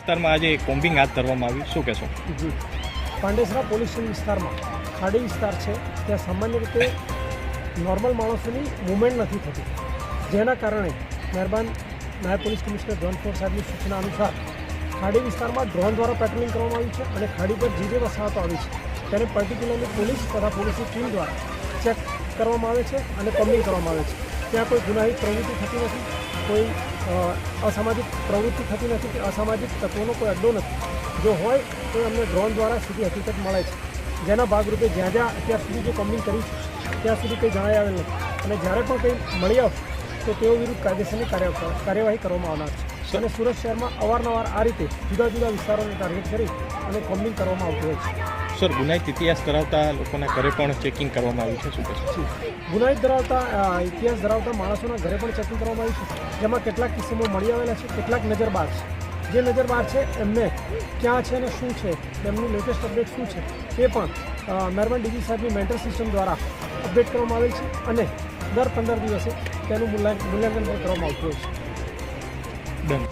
વિસ્તારમાં આજે કોમ્બિંગ હાથ ધરવામાં આવ્યું. શું કહેશો? જી. પાંડેસરા પોલીસ વિસ્તારમાં ખાડી વિસ્તાર છે. ત્યાં સામાન્ય રીતે નોર્મલ માણસોની મુવમેન્ટ નથી થતી. જેના કારણે મહેરબાન નાયબ પોલીસ કમિશનર જોન ફોર સાહેબની સૂચના અનુસાર ખાડી વિસ્તારમાં ડ્રોન દ્વારા પેટ્રોલિંગ કરવામાં આવ્યું છે અને ખાડી પર જે જે વસાહતો આવી છે, તેને પર્ટિક્યુલરલી પોલીસ તથા પોલીસની ટીમ દ્વારા ચેક કરવામાં આવે છે અને કમ્બિંગ કરવામાં આવે છે. ત્યાં કોઈ ગુનાહિત પ્રવૃત્તિ થતી નથી, કોઈ અસામાજિક પ્રવૃત્તિ થતી નથી કે અસામાજિક તત્વોનો કોઈ અડ્ડો નથી. જો હોય, તો અમને ડ્રોન દ્વારા સીધી હકીકત મળે છે. જેના ભાગરૂપે જ્યાં જ્યાં અત્યાર સુધી જે કમ્બિંગ કરી ત્યાં સુધી કંઈ જણાઈ આવેલ નથી. અને જ્યારે પણ કંઈ મળી આવશે તો તેઓ વિરુદ્ધ કાયદેસરની કાર્ય, કાર્યવાહી કરવામાં આવનાર છે. અને સુરત શહેરમાં અવારનવાર આ રીતે જુદા જુદા વિસ્તારોને ટાર્ગેટ કરી અને કોમ્બિંગ કરવામાં આવતું હોય છે. સર ગુનાહિત ઇતિહાસ ધરાવતા લોકોના ઘરે પણ ચેકિંગ કરવામાં આવ્યું છે શું પછી ગુનાહિત ધરાવતા ઇતિહાસ ધરાવતા માણસોના ઘરે પણ ચેકિંગ કરવામાં આવ્યું છે. જેમાં કેટલાક કિસ્સાઓ મળી આવેલા છે કેટલાક નજરબાર છે. જે નજરબાર છે એમને ક્યાં છે અને શું છે એમનું લેટેસ્ટ અપડેટ શું છે તે પણ મહેરબાન ડીજી સાહેબની મેન્ટર સિસ્ટમ દ્વારા અપડેટ કરવામાં આવેલ છે અને દર પંદર દિવસે તેનું મૂલ્યાંકન મૂલ્યાંકન પણ કરવામાં આવતું હોય છે. đừng